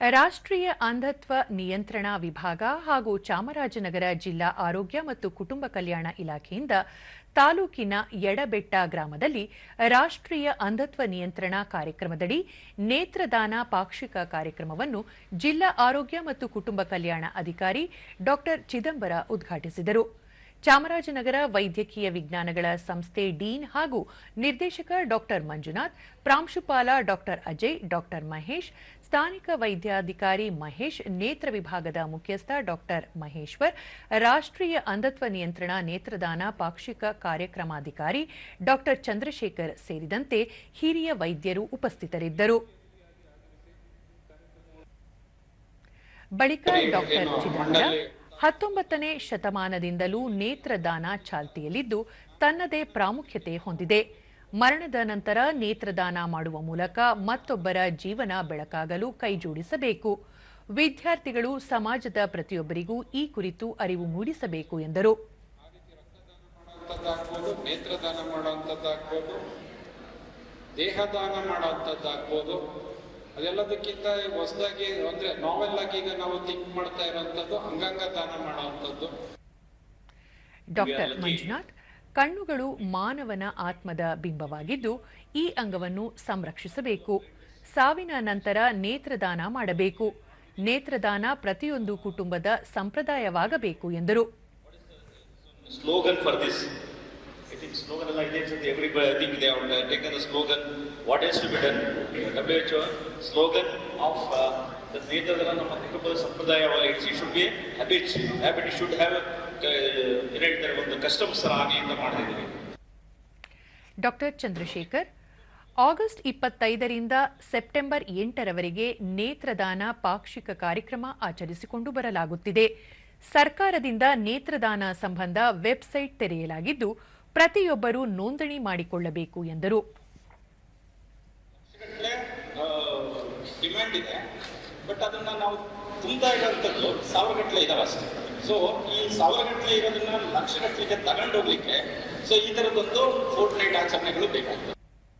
ರಾಷ್ಟ್ರೀಯ ಅಂಧತ್ವ ನಿಯಂತ್ರಣ ವಿಭಾಗ ಹಾಗೂ ಚಾಮರಾಜನಗರ ಜಿಲ್ಲಾ ಆರೋಗ್ಯ ಮತ್ತು ಕುಟುಂಬ ಕಲ್ಯಾಣ ಇಲಾಖೆಯಿಂದ ತಾಲೂಕಿನ ಎಡಬೆಟ್ಟ ಗ್ರಾಮದಲ್ಲಿ ರಾಷ್ಟ್ರೀಯ ಅಂಧತ್ವ ನಿಯಂತ್ರಣ ಕಾರ್ಯಕ್ರಮದಡಿ ನೇತ್ರದಾನ ಪಾಕ್ಷಿಕ ಕಾರ್ಯಕ್ರಮವನ್ನು ಜಿಲ್ಲಾ ಆರೋಗ್ಯ ಮತ್ತು ಕುಟುಂಬ ಕಲ್ಯಾಣ ಅಧಿಕಾರಿ ಡಾ ಚಿದಂಬರ ಉದ್ಘಾಟಿಸಿದರು. ಚಾಮರಾಜನಗರ ವೈದ್ಯಕೀಯ ವಿಜ್ಞಾನಗಳ ಸಂಸ್ಥೆ ಡೀನ್ ಹಾಗೂ ನಿರ್ದೇಶಕ ಡಾಕ್ಟರ್ ಮಂಜುನಾಥ್, ಪ್ರಾಂಶುಪಾಲ ಡಾಕ್ಟರ್ ಅಜಯ್, ಡಾಕ್ಟರ್ ಮಹೇಶ್, ಸ್ಥಾನಿಕ ವೈದ್ಯಾಧಿಕಾರಿ ಮಹೇಶ್, ನೇತ್ರ ವಿಭಾಗದ ಮುಖ್ಯಸ್ಥ ಡಾಕ್ಟರ್ ಮಹೇಶ್ವರ್, ರಾಷ್ಟ್ರೀಯ ಅಂಧತ್ವ ನಿಯಂತ್ರಣ ನೇತ್ರದಾನ ಪಾಕ್ಷಿಕ ಕಾರ್ಯಕ್ರಮಾಧಿಕಾರಿ ಡಾಕ್ಟರ್ ಚಂದ್ರಶೇಖರ್ ಸೇರಿದಂತೆ ಹಿರಿಯ ವೈದ್ಯರು ಉಪಸ್ಥಿತರಿದ್ದರು. ಬಳಿಕ ಡಾಕ್ಟರ್ ಚಿದಂಬರ ಹತ್ತೊಂಬತ್ತನೇ ಶತಮಾನದಿಂದಲೂ ನೇತ್ರದಾನ ಚಾಲ್ತಿಯಲ್ಲಿದ್ದು ತನ್ನದೇ ಪ್ರಾಮುಖ್ಯತೆ ಹೊಂದಿದೆ. ಮರಣದ ನಂತರ ನೇತ್ರದಾನ ಮಾಡುವ ಮೂಲಕ ಮತ್ತೊಬ್ಬರ ಜೀವನ ಬೆಳಕಾಗಲು ಕೈಜೋಡಿಸಬೇಕು. ವಿದ್ಯಾರ್ಥಿಗಳು ಸಮಾಜದ ಪ್ರತಿಯೊಬ್ಬರಿಗೂ ಈ ಕುರಿತು ಅರಿವು ಮೂಡಿಸಬೇಕು ಎಂದರು. ದೇಹದಾನ ಅದೆಲ್ಲದಕ್ಕಿಂತ ಹೊಸದಾಗಿ ಅಂದ್ರೆ ನಾವೆಲ್ ಆಗಿ ಈಗ ನಾವು ಥಿಂಕ್ ಮಾಡ್ತಾ ಇರುವಂತದ್ದು ಅಂಗಾಂಗ ದಾನ ಮಾಡುವಂತದ್ದು. ಡಾಕ್ಟರ್ ಮಂಜುನಾಥ್ ಕಣ್ಣುಗಳು ಮಾನವನ ಆತ್ಮದ ಬಿಂಬವಾಗಿದ್ದು ಈ ಅಂಗವನ್ನು ಸಂರಕ್ಷಿಸಬೇಕು. ಸಾವಿನ ನಂತರ ನೇತ್ರದಾನ ಮಾಡಬೇಕು. ನೇತ್ರದಾನ ಪ್ರತಿಯೊಂದು ಕುಟುಂಬದ ಸಂಪ್ರದಾಯವಾಗಬೇಕು ಎಂದರು. Slogan for this. Slogan I think everybody I think they have uh, taken the slogan what is to be done. WHO slogan of uh, the Netherlands ನಮ್ಮ ಕುಟುಂಬದ ಸಂಪ್ರದಾಯವಾಗಿ it should be habit habit should have ಏನು ಹೇಳ್ತಾರೆ ಒಂದು customs ಆಗಿ ಅಂತ ಮಾಡಿದ್ದೀವಿ doctor Chandrashekhar August ಇಪ್ಪತ್ತೈದರಿಂದ September ಎಂಟರವರೆಗೆ ನೇತ್ರದಾನ ಪಾಕ್ಷಿಕ ಕಾರ್ಯಕ್ರಮ ಆಚರಿಸಿಕೊಂಡು ಬರಲಾಗುತ್ತಿದೆ. ಸರ್ಕಾರದಿಂದ ನೇತ್ರದಾನ ಸಂಬಂಧ ವೆಬ್ಸೈಟ್ ತೆರೆಯಲಾಗಿದ್ದು ಪ್ರತಿಯೊಬ್ಬರೂ ನೋಂದಣಿ ಮಾಡಿಕೊಳ್ಳಬೇಕು ಎಂದರು. ಡಿಮ್ಯಾಂಡ್ ಇದೆ. ಬಟ್ ಅದನ್ನ ನಾವು ತುಂಬ್ತಾ ಇರೋಂಥದ್ದು ಸಾವಿರ ಗಟ್ಟಲೆ ಇದಾವೆ ಅಷ್ಟೇ. ಸೊ ಈ ಸಾವಿರ ಗಂಟಲೆ ಇರೋದನ್ನ ಲಕ್ಷ ಗಟ್ಟಲೆಗೆ ತಗೊಂಡೋಗ್ಲಿಕ್ಕೆ ಸೊ ಈ ತರದೊಂದು ಫೋರ್ಟ್ ನೈಟ್ ಆಚರಣೆಗಳು ಬೇಕಾಗ್ತದೆ